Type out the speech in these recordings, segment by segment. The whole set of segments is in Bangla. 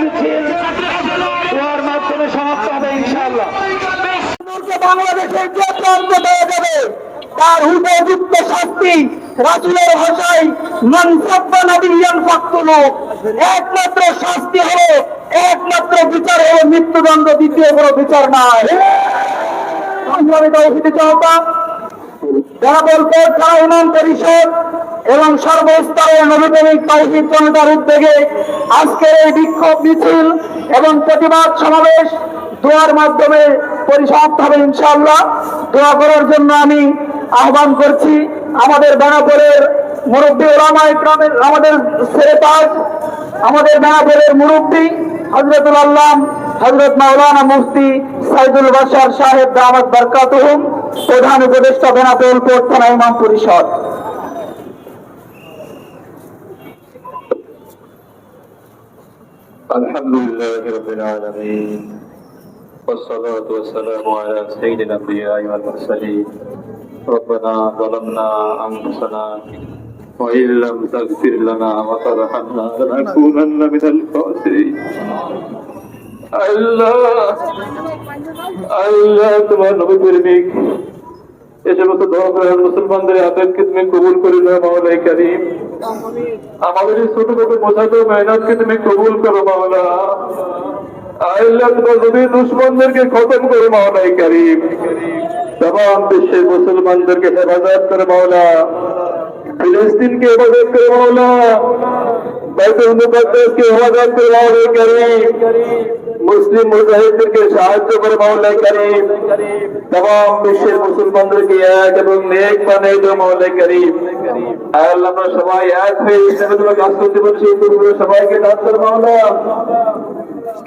মিছিল মাধ্যমে সমাপ্ত হবে ইনশাআল্লাহ। তার একমাত্র শাস্তি হলো, একমাত্র বিচার হলো মৃত্যুদণ্ড, দ্বিতীয় কোনো বিচার চৌপা বেনাপোলপুর থানা উন্নয়ন পরিষদ এবং সর্বস্তরে নবীপ্রেমিক তৌহিদ জনতার উদ্যোগে আজকের এই বিক্ষোভ মিছিল এবং প্রতিবাদ সমাবেশ দোয়ার মাধ্যমে পরিসমাপ্ত হবে ইনশাআল্লাহ। দোয়া করার জন্য আমি আহ্বান করছি আমাদের বেনাপোলের মুরব্বী ওলামা ইকরামের, আমাদের সেরেতাজ আমাদের বেনাপোলের মুরব্বী হজরতুল আল্লাহ হজরত মাওলানা মুফতি সাইদুল বাশার সাহেব দামাত বরকাতুহুম, প্রধান উপদেষ্টা বেনাপোল কোর্ট ইমাম পরিষদ। الحمد لله رب العالمين والصلاة والسلام على سيد الأنبياء والمرسلين ربنا ظلمنا أنفسنا وإن لم تغفر لنا وترحمنا لنكونن من الخاسرين আল্লাহ আল্লাহ তোমার নবী প্রেমিক এ সমস্ত দোয়া করার মুসলমানদের আবেগকে তুমি কবুল করে নাও মাওলাই কারিম। আমাদের এই ছোট ছোট বোঝাতে মেহনতকে তুমি কবুল করো, মাওলা। আল্লাহ তোমার নবী দুশ্মনদেরকে খতম করো মাওলাই কারিম। তমাম করে, মাওলা। বাইতুল মুকাদ্দাসকে হেফাজত করে মাওলাই কারিম মুসলিম মুজাহিদদেরকে সাহায্য করে মাওলাই কারিম তমাম বিশ্বের মুসলমানদেরকে এক এবং নেক বানাই দাও মাওলাই কারিম আল্লাহ আমরা সবাই এক হয়ে ইসলামে তোমার কাজ করতে পারছি তুমি সবাইকে দান করো মাওলা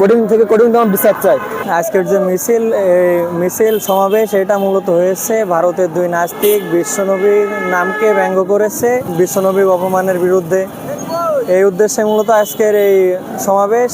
কঠিন থেকে কঠিনতম বিচার চাই। আজকের যে মিছিল মিছিল সমাবেশ, এটা মূলত হয়েছে ভারতের দুই নাস্তিক, বিশ্বনবীর নামকে ব্যঙ্গ করেছে বিশ্বনবী অপমানের বিরুদ্ধে। এই উদ্দেশ্যে মূলত আজকের এই সমাবেশ।